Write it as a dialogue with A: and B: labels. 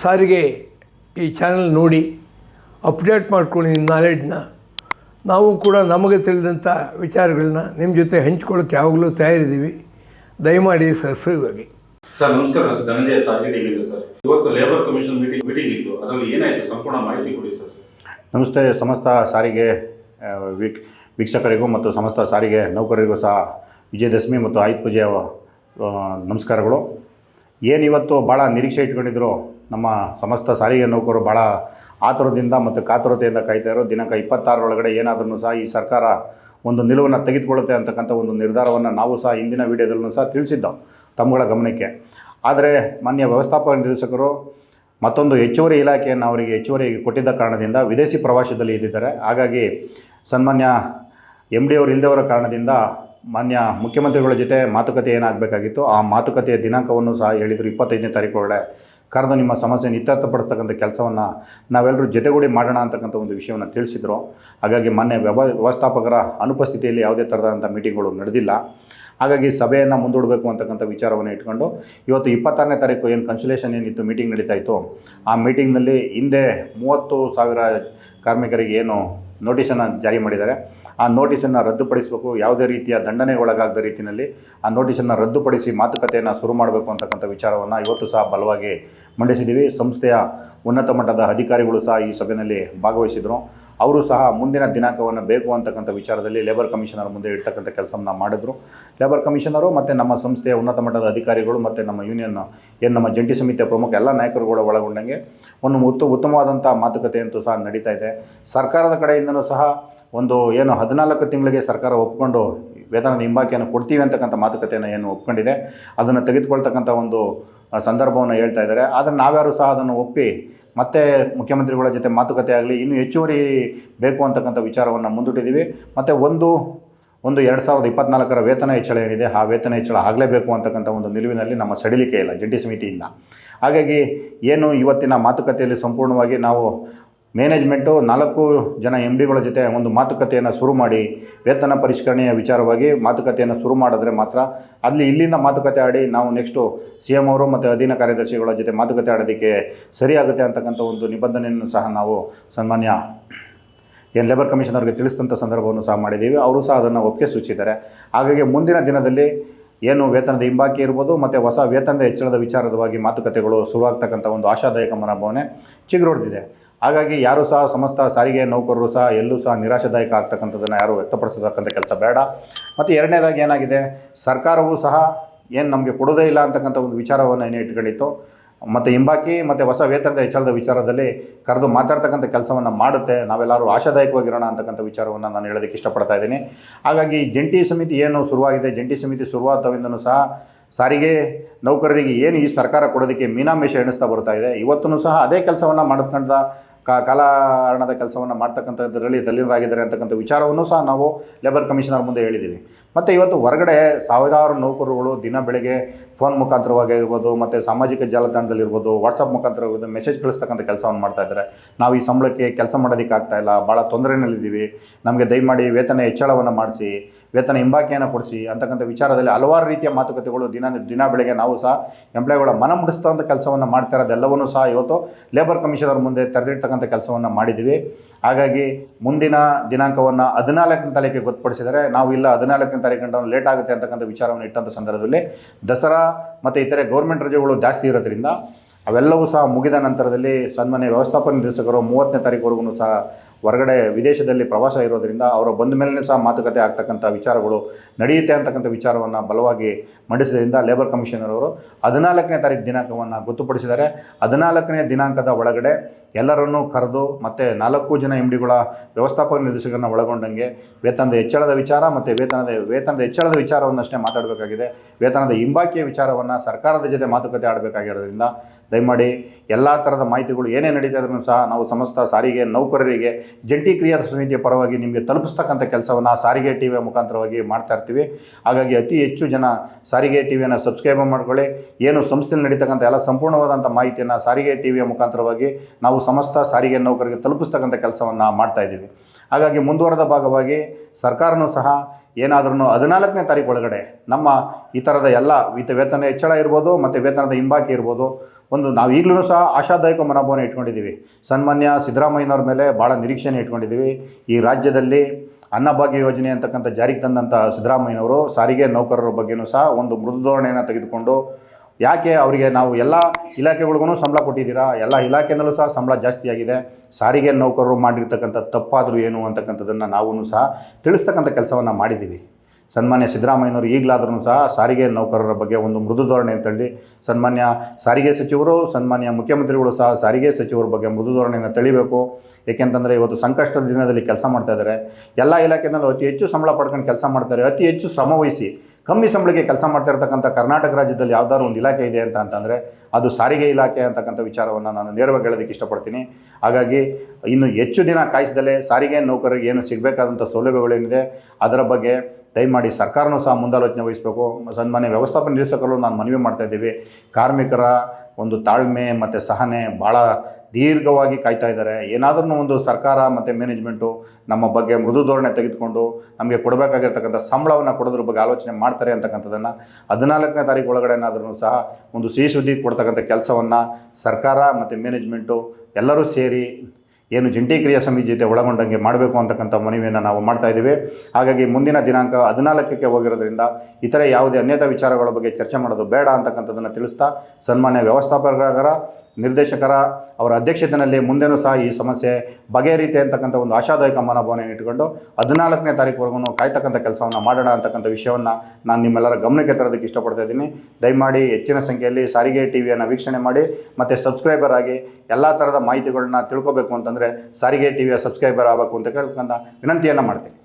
A: ಸಾರಿಗೆ ಈ ಚಾನಲ್ ನೋಡಿ ಅಪ್ಡೇಟ್ ಮಾಡ್ಕೊಳ್ಳಿ ನಿಮ್ಮ ನಾಲೆಡ್ಜ್ನ ನಾವು ಕೂಡ ನಮಗೆ ತಿಳಿದಂಥ ವಿಚಾರಗಳನ್ನ ನಿಮ್ಮ ಜೊತೆ ಹಂಚ್ಕೊಳ್ಳೋಕ್ಕೆ ಯಾವಾಗಲೂ ತಯಾರಿದ್ದೀವಿ. ದಯಮಾಡಿ ಸಬ್ಸ್ಕ್ರೈಬ್ ಆಗಿ
B: ಸರ್ ನಮಸ್ಕಾರ ಸರ್. ಧನಂಜಯ ಸಾರಿಗೆ ಟಿವಿಯಿಂದ ಸರ್. ಇವತ್ತು ಲೇಬರ್ ಕಮಿಷನ್ ಮೀಟಿಂಗ್ ಮೀಟಿಂಗ್ ಇತ್ತು. ಅದರಲ್ಲಿ ಏನಾಯಿತು? ಸಂಪೂರ್ಣ ಮಾಹಿತಿ ಕೊಡಿ ಸರ್.
C: ನಮಸ್ತೆ. ಸಮಸ್ತ ಸಾರಿಗೆ ವೀಕ್ ವೀಕ್ಷಕರಿಗೂ ಮತ್ತು ಸಮಸ್ತ ಸಾರಿಗೆ ನೌಕರರಿಗೂ ಸಹ ವಿಜಯದಶಮಿ ಮತ್ತು ಆಯುಧ ಪೂಜೆಯ ನಮಸ್ಕಾರಗಳು. ಏನಿವತ್ತು ಭಾಳ ನಿರೀಕ್ಷೆ ಇಟ್ಕೊಂಡಿದ್ರು ನಮ್ಮ ಸಮಸ್ತ ಸಾರಿಗೆ ನೌಕರು ಭಾಳ ಆತುರದಿಂದ ಮತ್ತು ಕಾತುರತೆಯಿಂದ ಕಾಯ್ತಾ ಇರೋ ದಿನಾಂಕ ಇಪ್ಪತ್ತಾರರೊಳಗಡೆ ಏನಾದರೂ ಸಹ ಈ ಸರ್ಕಾರ ಒಂದು ನಿಲುವನ್ನು ತೆಗೆದುಕೊಳ್ಳುತ್ತೆ ಅಂತಕ್ಕಂಥ ಒಂದು ನಿರ್ಧಾರವನ್ನು ನಾವು ಸಹ ಹಿಂದಿನ ವೀಡಿಯೋದಲ್ಲೂ ಸಹ ತಿಳಿಸಿದ್ದೆವು ತಮ್ಮಗಳ ಗಮನಕ್ಕೆ. ಆದರೆ ಮಾನ್ಯ ವ್ಯವಸ್ಥಾಪಕ ನಿರ್ದೇಶಕರು ಮತ್ತೊಂದು ಹೆಚ್ಚುವರಿ ಇಲಾಖೆಯನ್ನು ಅವರಿಗೆ ಹೆಚ್ಚುವರಿ ಕೊಟ್ಟಿದ್ದ ಕಾರಣದಿಂದ ವಿದೇಶಿ ಪ್ರವಾಸದಲ್ಲಿ ಇದ್ದಿದ್ದಾರೆ. ಹಾಗಾಗಿ ಸನ್ಮಾನ್ಯ ಎಂ ಡಿ ಅವರು ಇಲ್ಲದವರ ಕಾರಣದಿಂದ ಮಾನ್ಯ ಮುಖ್ಯಮಂತ್ರಿಗಳ ಜೊತೆ ಮಾತುಕತೆ ಏನಾಗಬೇಕಾಗಿತ್ತು? ಆ ಮಾತುಕತೆಯ ದಿನಾಂಕವನ್ನು ಸಹ ಹೇಳಿದರು ಇಪ್ಪತ್ತೈದನೇ ತಾರೀಕು ಕರೆದು ನಿಮ್ಮ ಸಮಸ್ಯೆಯನ್ನು ಇತ್ಯರ್ಥಪಡಿಸ್ತಕ್ಕಂಥ ಕೆಲಸವನ್ನು ನಾವೆಲ್ಲರೂ ಜೊತೆಗೂಡಿ ಮಾಡೋಣ ಅಂತಕ್ಕಂಥ ಒಂದು ವಿಷಯವನ್ನು ತಿಳಿಸಿದರು. ಹಾಗಾಗಿ ಮೊನ್ನೆ ವ್ಯವ, ವ್ಯವಸ್ಥಾಪಕರ ಅನುಪಸ್ಥಿತಿಯಲ್ಲಿ ಯಾವುದೇ ಥರದಂಥ ಮೀಟಿಂಗ್ಗಳು ನಡೆದಿಲ್ಲ. ಹಾಗಾಗಿ ಸಭೆಯನ್ನು ಮುಂದೂಡಬೇಕು ಅಂತಕ್ಕಂಥ ವಿಚಾರವನ್ನು ಇಟ್ಕೊಂಡು ಇವತ್ತು ಇಪ್ಪತ್ತಾರನೇ ತಾರೀಕು ಏನು ಕನ್ಸುಲೇಷನ್ ಏನಿತ್ತು, ಮೀಟಿಂಗ್ ನಡೀತಾ ಇತ್ತು, ಆ ಮೀಟಿಂಗ್ನಲ್ಲಿ ಹಿಂದೆ ಮೂವತ್ತು ಸಾವಿರ ಕಾರ್ಮಿಕರಿಗೆ ಏನು ನೋಟಿಸನ್ನು ಜಾರಿ ಮಾಡಿದ್ದಾರೆ. ಆ ನೋಟಿಸನ್ನು ರದ್ದುಪಡಿಸಬೇಕು. ಯಾವುದೇ ರೀತಿಯ ದಂಡನೆಗೆ ಒಳಗಾಗದ ರೀತಿಯಲ್ಲಿ ಆ ನೋಟಿಸನ್ನು ರದ್ದುಪಡಿಸಿ ಮಾತುಕತೆಯನ್ನು ಶುರು ಮಾಡಬೇಕು ಅಂತಕ್ಕಂಥ ವಿಚಾರವನ್ನು ಇವತ್ತು ಸಹ ಬಲವಾಗಿ ಮಂಡಿಸಿದ್ದೀವಿ ಸಂಸ್ಥೆಯ ಉನ್ನತ ಮಟ್ಟದ ಅಧಿಕಾರಿಗಳು ಸಹ ಈ ಸಭೆಯಲ್ಲಿ ಭಾಗವಹಿಸಿದರು. ಅವರು ಸಹ ಮುಂದಿನ ದಿನಾಂಕವನ್ನು ಬೇಕು ಅಂತಕ್ಕಂಥ ವಿಚಾರದಲ್ಲಿ ಲೇಬರ್ ಕಮಿಷನರ್ ಮುಂದೆ ಇಡ್ತಕ್ಕಂಥ ಕೆಲಸವನ್ನು ಮಾಡಿದ್ರು. ಲೇಬರ್ ಕಮಿಷನರು ಮತ್ತು ನಮ್ಮ ಸಂಸ್ಥೆಯ ಉನ್ನತ ಮಟ್ಟದ ಅಧಿಕಾರಿಗಳು ಮತ್ತು ನಮ್ಮ ಯೂನಿಯನ್ ಏನು ನಮ್ಮ ಜಂಟಿ ಸಮಿತಿಯ ಪ್ರಮುಖ ಎಲ್ಲ ನಾಯಕರುಗಳು ಒಳಗೊಂಡಂಗೆ ಒಂದು ಉತ್ತ ಉತ್ತಮವಾದಂಥ ಮಾತುಕತೆ ಅಂತೂ ಸಹ ನಡೀತಾ ಇದೆ. ಸರ್ಕಾರದ ಕಡೆಯಿಂದನೂ ಸಹ ಒಂದು ಏನು ಹದಿನಾಲ್ಕು ತಿಂಗಳಿಗೆ ಸರ್ಕಾರ ಒಪ್ಕೊಂಡು ವೇತನದ ಹಿಂಬಾಕಿಯನ್ನು ಕೊಡ್ತೀವಿ ಅಂತಕ್ಕಂಥ ಮಾತುಕತೆಯನ್ನು ಏನು ಒಪ್ಕೊಂಡಿದೆ. ಅದನ್ನು ತೆಗೆದುಕೊಳ್ತಕ್ಕಂಥ ಒಂದು ಸಂದರ್ಭವನ್ನು ಹೇಳ್ತಾ ಇದ್ದಾರೆ. ಆದರೆ ನಾವ್ಯಾರು ಸಹ ಅದನ್ನು ಒಪ್ಪಿ ಮತ್ತೆ ಮುಖ್ಯಮಂತ್ರಿಗಳ ಜೊತೆ ಮಾತುಕತೆ ಆಗಲಿ, ಇನ್ನೂ ಹೆಚ್ಚುವರಿ ಬೇಕು ಅಂತಕ್ಕಂಥ ವಿಚಾರವನ್ನು ಮುಂದಿಟ್ಟಿದ್ದೀವಿ. ಮತ್ತು ಒಂದು ಒಂದು ಎರಡು ಸಾವಿರದ ಇಪ್ಪತ್ನಾಲ್ಕರ ವೇತನ ಹೆಚ್ಚಳ ಏನಿದೆ, ಆ ವೇತನ ಹೆಚ್ಚಳ ಆಗಲೇಬೇಕು ಅಂತಕ್ಕಂಥ ಒಂದು ನಿಲುವಿನಲ್ಲಿ ನಮ್ಮ ಸಡಿಲಿಕೆ ಇಲ್ಲ, ಜಂಟಿ ಸಮಿತಿಯಿಂದ. ಹಾಗಾಗಿ ಏನು ಇವತ್ತಿನ ಮಾತುಕತೆಯಲ್ಲಿ ಸಂಪೂರ್ಣವಾಗಿ ನಾವು ಮ್ಯಾನೇಜ್ಮೆಂಟು ನಾಲ್ಕು ಜನ ಎಂ ಡಿಗಳ ಜೊತೆ ಒಂದು ಮಾತುಕತೆಯನ್ನು ಶುರು ಮಾಡಿ, ವೇತನ ಪರಿಷ್ಕರಣೆಯ ವಿಚಾರವಾಗಿ ಮಾತುಕತೆಯನ್ನು ಶುರು ಮಾಡಿದ್ರೆ ಮಾತ್ರ ಅಲ್ಲಿ ಇಲ್ಲಿಂದ ಮಾತುಕತೆ ಆಡಿ ನಾವು ನೆಕ್ಸ್ಟು ಸಿ ಎಂ ಅವರು ಮತ್ತು ಅಧೀನ ಕಾರ್ಯದರ್ಶಿಗಳ ಜೊತೆ ಮಾತುಕತೆ ಆಡೋದಕ್ಕೆ ಸರಿಯಾಗುತ್ತೆ ಅಂತಕ್ಕಂಥ ಒಂದು ನಿಬಂಧನೆಯನ್ನು ಸಹ ನಾವು ಸನ್ಮಾನ್ಯ ಏನು ಲೇಬರ್ ಅವರಿಗೆ ತಿಳಿಸಿದಂಥ ಸಂದರ್ಭವನ್ನು ಸಹ ಮಾಡಿದ್ದೀವಿ. ಅವರು ಸಹ ಅದನ್ನು ಒಪ್ಪಿಗೆ ಸೂಚಿಸಿದ್ದಾರೆ. ಹಾಗಾಗಿ ಮುಂದಿನ ದಿನದಲ್ಲಿ ಏನು ವೇತನದ ಹಿಂಬಾಕಿ ಇರ್ಬೋದು, ಮತ್ತು ಹೊಸ ವೇತನದ ಹೆಚ್ಚಳದ ವಿಚಾರದವಾಗಿ ಮಾತುಕತೆಗಳು ಶುರುವಾಗ್ತಕ್ಕಂಥ ಒಂದು ಆಶಾದಾಯಕ ಮನೋಭಾವನೆ ಚಿಗುರೊಡೆದಿದೆ. ಹಾಗಾಗಿ ಯಾರು ಸಹ ಸಮಸ್ತ ಸಾರಿಗೆ ನೌಕರರು ಸಹ ಎಲ್ಲೂ ಸಹ ನಿರಾಶಾದಾಯಕ ಆಗ್ತಕ್ಕಂಥದ್ದನ್ನು ಯಾರು ವ್ಯಕ್ತಪಡಿಸತಕ್ಕಂಥ ಕೆಲಸ ಬೇಡ. ಮತ್ತು ಎರಡನೇದಾಗಿ ಏನಾಗಿದೆ? ಸರ್ಕಾರವೂ ಸಹ ಏನು ನಮಗೆ ಕೊಡೋದೇ ಇಲ್ಲ ಅಂತಕ್ಕಂಥ ಒಂದು ವಿಚಾರವನ್ನು ಏನು ಇಟ್ಕೊಂಡಿತ್ತು. ಮತ್ತು ಹಿಂಬಾಕಿ, ಮತ್ತು ಹೊಸ ವೇತನದ ಹೆಚ್ಚಳದ ವಿಚಾರದಲ್ಲಿ ಕರೆದು ಮಾತಾಡ್ತಕ್ಕಂಥ ಕೆಲಸವನ್ನು ಮಾಡುತ್ತೆ. ನಾವೆಲ್ಲರೂ ಆಶಾದಾಯಕವಾಗಿರೋಣ ಅಂತಕ್ಕಂಥ ವಿಚಾರವನ್ನು ನಾನು ಹೇಳೋದಕ್ಕೆ ಇಷ್ಟಪಡ್ತಾ ಇದ್ದೀನಿ. ಹಾಗಾಗಿ ಜಂಟಿ ಸಮಿತಿ ಏನು ಶುರುವಾಗಿದೆ? ಜಂಟಿ ಸಮಿತಿ ಶುರುವಾದವಿಂದನೂ ಸಹ ಸಾರಿಗೆ ನೌಕರರಿಗೆ ಏನು ಈ ಸರ್ಕಾರ ಕೊಡೋದಕ್ಕೆ ಮೀನಾಮೇಷ ಎಣಿಸ್ತಾ ಬರ್ತಾ ಇದೆ. ಇವತ್ತೂ ಸಹ ಅದೇ ಕೆಲಸವನ್ನು ಮಾಡ್ಕೊಂಡ ಕಾ ಕಾಲಹರಣದ ಕೆಲಸವನ್ನು ಮಾಡ್ತಕ್ಕಂಥದ್ರಲ್ಲಿ ತಲ್ಲೀನರಾಗಿದ್ದಾರೆ ಅಂತಕ್ಕಂಥ ವಿಚಾರವನ್ನು ಸಹ ನಾವು ಲೇಬರ್ ಕಮಿಷನರ್ ಮುಂದೆ ಹೇಳಿದ್ದೀವಿ. ಮತ್ತು ಇವತ್ತು ಹೊರಗಡೆ ಸಾವಿರಾರು ನೌಕರರುಗಳು ದಿನ ಬೆಳಗ್ಗೆ ಫೋನ್ ಮುಖಾಂತರವಾಗಿ ಇರ್ಬೋದು ಮತ್ತು ಸಾಮಾಜಿಕ ಜಾಲತಾಣದಲ್ಲಿರ್ಬೋದು ವಾಟ್ಸಪ್ ಮುಖಾಂತರ ಇರ್ಬೋದು ಮೆಸೇಜ್ ಕಳಿಸ್ತಕ್ಕಂಥ ಕೆಲಸವನ್ನು ಮಾಡ್ತಾ ಇದ್ದಾರೆ. ನಾವು ಈ ಸಂಬಳಕ್ಕೆ ಕೆಲಸ ಮಾಡೋದಕ್ಕೆ ಆಗ್ತಾಯಿಲ್ಲ ಭಾಳ ತೊಂದರೆಯಲ್ಲಿದ್ದೀವಿ ನಮಗೆ ದಯಮಾಡಿ ವೇತನ ಹೆಚ್ಚಳವನ್ನು ಮಾಡಿಸಿ ವೇತನ ಹಿಂಬಾಕಿಯನ್ನು ಕೊಡಿಸಿ ಅಂತಕ್ಕಂಥ ವಿಚಾರದಲ್ಲಿ ಹಲವಾರು ರೀತಿಯ ಮಾತುಕತೆಗಳು ದಿನ ದಿನ ಬೆಳಗ್ಗೆ ನಾವು ಸಹ ಎಂಪ್ಲಾಯ್ಗಳ ಮನ ಮುಡಿಸ್ತಕ್ಕಂಥ ಕೆಲಸವನ್ನು ಮಾಡ್ತಾ ಇರೋದೆಲ್ಲವನ್ನೂ ಸಹ ಇವತ್ತು ಲೇಬರ್ ಕಮಿಷನರ್ ಮುಂದೆ ತೆರೆದಿರ್ತಕ್ಕಂಥ ಕೆಲಸವನ್ನು ಮಾಡಿದ್ದೀವಿ. ಹಾಗಾಗಿ ಮುಂದಿನ ದಿನಾಂಕವನ್ನು ಹದಿನಾಲ್ಕನೇ ತಾರೀಕಿಗೆ ಗೊತ್ತುಪಡಿಸಿದರೆ ನಾವು ಇಲ್ಲ ಹದಿನಾಲ್ಕನೇ ತಾರೀಕು ಲೇಟ್ ಆಗುತ್ತೆ ಅಂತಕ್ಕಂಥ ವಿಚಾರವನ್ನು ಇಟ್ಟಂಥ ಸಂದರ್ಭದಲ್ಲಿ ದಸರಾ ಮತ್ತು ಇತರೆ ಗೌರ್ಮೆಂಟ್ ರಜೆಗಳು ಜಾಸ್ತಿ ಇರೋದ್ರಿಂದ ಅವೆಲ್ಲವೂ ಸಹ ಮುಗಿದ ನಂತರದಲ್ಲಿ ಸನ್ಮಾನ್ಯ ವ್ಯವಸ್ಥಾಪಕ ನಿರ್ದೇಶಕರು ಮೂವತ್ತನೇ ತಾರೀಕುವರೆಗೂ ಸಹ ಹೊರಗಡೆ ವಿದೇಶದಲ್ಲಿ ಪ್ರವಾಸ ಇರೋದರಿಂದ ಅವರು ಬಂದ ಮೇಲೆ ಸಹ ಮಾತುಕತೆ ಆಗ್ತಕ್ಕಂಥ ವಿಚಾರಗಳು ನಡೆಯುತ್ತೆ ಅಂತಕ್ಕಂಥ ವಿಚಾರವನ್ನು ಬಲವಾಗಿ ಮಂಡಿಸಿದ್ರಿಂದ ಲೇಬರ್ ಕಮಿಷನರ್ ಅವರು ಹದಿನಾಲ್ಕನೇ ತಾರೀಕು ದಿನಾಂಕವನ್ನು ಗೊತ್ತುಪಡಿಸಿದ್ದಾರೆ. ಹದಿನಾಲ್ಕನೇ ದಿನಾಂಕದ ಒಳಗಡೆ ಎಲ್ಲರನ್ನೂ ಕರೆದು ಮತ್ತು ನಾಲ್ಕು ಜನ ಎಂಡಿಗಳ ಡಿಗಳ ವ್ಯವಸ್ಥಾಪಕ ನಿರ್ದೇಶಕರನ್ನ ಒಳಗೊಂಡಂಗೆ ವೇತನದ ಹೆಚ್ಚಳದ ವಿಚಾರ ಮತ್ತು ವೇತನದ ವೇತನದ ಹೆಚ್ಚಳದ ವಿಚಾರವನ್ನಷ್ಟೇ ಮಾತಾಡಬೇಕಾಗಿದೆ. ವೇತನದ ಹಿಂಬಾಕಿಯ ವಿಚಾರವನ್ನು ಸರ್ಕಾರದ ಜೊತೆ ಮಾತುಕತೆ ಆಡಬೇಕಾಗಿರೋದ್ರಿಂದ ದಯಮಾಡಿ ಎಲ್ಲ ಥರದ ಮಾಹಿತಿಗಳು ಏನೇ ನಡೀತಾ ಇದ್ರೂ ಸಹ ನಾವು ಸಮಸ್ತ ಸಾರಿಗೆ ನೌಕರರಿಗೆ ಜಂಟಿ ಕ್ರಿಯಾ ಸಮಿತಿಯ ಪರವಾಗಿ ನಿಮಗೆ ತಲುಪಿಸ್ತಕ್ಕಂಥ ಕೆಲಸವನ್ನು ಸಾರಿಗೆ ಟಿ ವಿಯ ಮುಖಾಂತರವಾಗಿ ಮಾಡ್ತಾ ಇರ್ತೀವಿ. ಹಾಗಾಗಿ ಅತಿ ಹೆಚ್ಚು ಜನ ಸಾರಿಗೆ ಟಿ ವಿಯನ್ನು ಸಬ್ಸ್ಕ್ರೈಬ್ ಮಾಡ್ಕೊಳ್ಳಿ. ಏನು ಸಂಸ್ಥೆಯಲ್ಲಿ ನಡೀತಕ್ಕಂಥ ಎಲ್ಲ ಸಂಪೂರ್ಣವಾದಂಥ ಮಾಹಿತಿಯನ್ನು ಸಾರಿಗೆ ಟಿ ವಿಯ ಮುಖಾಂತರವಾಗಿ ನಾವು ಸಮಸ್ತ ಸಾರಿಗೆ ನೌಕರರಿಗೆ ತಲುಪಿಸ್ತಕ್ಕಂಥ ಕೆಲಸವನ್ನು ಮಾಡ್ತಾ ಇದ್ದೀವಿ. ಹಾಗಾಗಿ ಮುಂದುವರೆದ ಭಾಗವಾಗಿ ಸರ್ಕಾರನೂ ಸಹ ಏನಾದ್ರೂ ಹದಿನಾಲ್ಕನೇ ತಾರೀಕು ಒಳಗಡೆ ನಮ್ಮ ಈ ಥರದ ಎಲ್ಲ ವಿತ ವೇತನ ಹೆಚ್ಚಳ ಇರ್ಬೋದು, ಮತ್ತು ವೇತನದ ಹಿಂಬಾಕಿ ಇರ್ಬೋದು. ಒಂದು ನಾವು ಈಗಲೂ ಸಹ ಆಶಾದಾಯಕ ಮನೋಭಾವನೆ ಇಟ್ಕೊಂಡಿದ್ದೀವಿ. ಸನ್ಮಾನ್ಯ ಸಿದ್ದರಾಮಯ್ಯನವ್ರ ಮೇಲೆ ಭಾಳ ನಿರೀಕ್ಷೆನ ಇಟ್ಕೊಂಡಿದ್ದೀವಿ. ಈ ರಾಜ್ಯದಲ್ಲಿ ಅನ್ನಭಾಗ್ಯ ಯೋಜನೆ ಅಂತಕ್ಕಂಥ ಜಾರಿಗೆ ತಂದಂಥ ಸಿದ್ದರಾಮಯ್ಯನವರು ಸಾರಿಗೆ ನೌಕರರ ಬಗ್ಗೆನೂ ಸಹ ಒಂದು ಮೃದು ಧೋರಣೆಯನ್ನು ತೆಗೆದುಕೊಂಡು ಯಾಕೆ ಅವರಿಗೆ ನಾವು ಎಲ್ಲ ಇಲಾಖೆಗಳಿಗೂ ಸಂಬಳ ಕೊಟ್ಟಿದ್ದೀರಾ? ಎಲ್ಲ ಇಲಾಖೆಯಿಂದಲೂ ಸಹ ಸಂಬಳ ಜಾಸ್ತಿ ಆಗಿದೆ. ಸಾರಿಗೆ ನೌಕರರು ಮಾಡಿರ್ತಕ್ಕಂಥ ತಪ್ಪಾದರೂ ಏನು ಅಂತಕ್ಕಂಥದ್ದನ್ನು ನಾವು ಸಹ ತಿಳಿಸ್ತಕ್ಕಂಥ ಕೆಲಸವನ್ನು ಮಾಡಿದ್ದೀವಿ. ಸನ್ಮಾನ್ಯ ಸಿದ್ದರಾಮಯ್ಯನವರು ಈಗಲಾದ್ರೂ ಸಹ ಸಾರಿಗೆ ನೌಕರರ ಬಗ್ಗೆ ಒಂದು ಮೃದು ಧೋರಣೆ ಅಂತೇಳಿ ಸನ್ಮಾನ್ಯ ಸಾರಿಗೆ ಸಚಿವರು, ಸನ್ಮಾನ್ಯ ಮುಖ್ಯಮಂತ್ರಿಗಳು ಸಹ ಸಾರಿಗೆ ಸಚಿವರ ಬಗ್ಗೆ ಮೃದು ಧೋರಣೆಯನ್ನು ತಳಿಬೇಕು. ಏಕೆಂತಂದರೆ ಇವತ್ತು ಸಂಕಷ್ಟದ ದಿನದಲ್ಲಿ ಕೆಲಸ ಮಾಡ್ತಾ ಇದ್ದಾರೆ ಎಲ್ಲ ಇಲಾಖೆನಲ್ಲೂ ಅತಿ ಹೆಚ್ಚು ಸಂಬಳ ಪಡ್ಕೊಂಡು ಕೆಲಸ ಮಾಡ್ತಾರೆ. ಅತಿ ಹೆಚ್ಚು ಶ್ರಮ ವಹಿಸಿ, ಕಮ್ಮಿ ಸಂಬಳಕ್ಕೆ ಕೆಲಸ ಮಾಡ್ತಾ ಇರ್ತಕ್ಕಂಥ ಕರ್ನಾಟಕ ರಾಜ್ಯದಲ್ಲಿ ಯಾವುದಾದ್ರು ಒಂದು ಇಲಾಖೆ ಇದೆ ಅಂತ ಅಂತಂದರೆ ಅದು ಸಾರಿಗೆ ಇಲಾಖೆ ಅಂತಕ್ಕಂಥ ವಿಚಾರವನ್ನು ನಾನು ನೇರವಾಗಿ ಹೇಳೋದಕ್ಕೆ ಇಷ್ಟಪಡ್ತೀನಿ. ಹಾಗಾಗಿ ಇನ್ನು ಹೆಚ್ಚು ದಿನ ಕಾಯಿಸಿದಲ್ಲೇ ಸಾರಿಗೆ ನೌಕರರಿಗೆ ಏನು ಸಿಗಬೇಕಾದಂಥ ಸೌಲಭ್ಯಗಳೇನಿದೆ, ಅದರ ಬಗ್ಗೆ ದಯಮಾಡಿ ಸರ್ಕಾರನೂ ಸಹ ಮುಂದಾಲೋಚನೆ ವಹಿಸಬೇಕು. ಸನ್ಮಾನ್ಯ ವ್ಯವಸ್ಥಾಪನ ನಿರ್ದೇಶಕರು ನಾನು ಮನವಿ ಮಾಡ್ತಾ ಇದ್ದೀವಿ. ಕಾರ್ಮಿಕರ ಒಂದು ತಾಳ್ಮೆ ಮತ್ತು ಸಹನೆ ಭಾಳ ದೀರ್ಘವಾಗಿ ಕಾಯ್ತಾ ಇದ್ದಾರೆ. ಏನಾದ್ರೂ ಒಂದು ಸರ್ಕಾರ ಮತ್ತು ಮ್ಯಾನೇಜ್ಮೆಂಟು ನಮ್ಮ ಬಗ್ಗೆ ಮೃದು ಧೋರಣೆ ತೆಗೆದುಕೊಂಡು ನಮಗೆ ಕೊಡಬೇಕಾಗಿರ್ತಕ್ಕಂಥ ಸಂಬಳವನ್ನು ಕೊಡೋದ್ರ ಬಗ್ಗೆ ಆಲೋಚನೆ ಮಾಡ್ತಾರೆ ಅಂತಕ್ಕಂಥದ್ದನ್ನು ಹದಿನಾಲ್ಕನೇ ತಾರೀಕು ಒಳಗಡೆನಾದ್ರೂ ಸಹ ಒಂದು ಸಿಹಿ ಸುದ್ದಿ ಕೊಡ್ತಕ್ಕಂಥ ಕೆಲಸವನ್ನು ಸರ್ಕಾರ ಮತ್ತು ಮ್ಯಾನೇಜ್ಮೆಂಟು ಎಲ್ಲರೂ ಸೇರಿ ಏನು ಜಂಟಿ ಕ್ರಿಯಾ ಸಮಿತಿ ಒಳಗೊಂಡಂಗೆ ಮಾಡಬೇಕು ಅಂತಕ್ಕಂಥ ಮನವಿಯನ್ನು ನಾವು ಮಾಡ್ತಾ ಇದ್ದೀವಿ. ಹಾಗಾಗಿ ಮುಂದಿನ ದಿನಾಂಕ ಹದಿನಾಲ್ಕಕ್ಕೆ ಹೋಗಿರೋದ್ರಿಂದ ಇತರೆ ಯಾವುದೇ ಅನ್ಯತಾ ವಿಚಾರಗಳ ಬಗ್ಗೆ ಚರ್ಚೆ ಮಾಡೋದು ಬೇಡ ಅಂತಕ್ಕಂಥದ್ದನ್ನು ತಿಳಿಸ್ತಾ ಸನ್ಮಾನ್ಯ ವ್ಯವಸ್ಥಾಪಕರ ನಿರ್ದೇಶಕರ ಅವರ ಅಧ್ಯಕ್ಷತೆಯಲ್ಲಿ ಮುಂದೆನೂ ಸಹ ಈ ಸಮಸ್ಯೆ ಬಗೆಹರಿತೆ ಅಂತಕ್ಕಂಥ ಒಂದು ಆಶಾದಾಯಕ ಮನೋಭಾವನೆಯನ್ನು ಇಟ್ಟುಕೊಂಡು ಹದಿನಾಲ್ಕನೇ ತಾರೀಕುವರೆಗೂ ಕಾಯ್ತಕ್ಕಂಥ ಕೆಲಸವನ್ನು ಮಾಡೋಣ ಅಂತಕ್ಕಂಥ ವಿಷಯವನ್ನು ನಾನು ನಿಮ್ಮೆಲ್ಲರ ಗಮನಕ್ಕೆ ತರೋದಕ್ಕೆ ಇಷ್ಟಪಡ್ತಾ ಇದ್ದೀನಿ. ದಯಮಾಡಿ ಹೆಚ್ಚಿನ ಸಂಖ್ಯೆಯಲ್ಲಿ ಸಾರಿಗೆ ಟಿ ವಿಯನ್ನು ವೀಕ್ಷಣೆ ಮಾಡಿ, ಮತ್ತು ಸಬ್ಸ್ಕ್ರೈಬರ್ ಆಗಿ ಎಲ್ಲ ಥರದ ಮಾಹಿತಿಗಳನ್ನ ತಿಳ್ಕೊಬೇಕು ಅಂತಂದರೆ ಸಾರಿಗೆ ಟಿ ವಿಯ ಸಬ್ಸ್ಕ್ರೈಬರ್ ಆಗಬೇಕು ಅಂತ ಕೇಳ್ಕೊಂಡ ವಿನಂತಿಯನ್ನು ಮಾಡ್ತೀನಿ.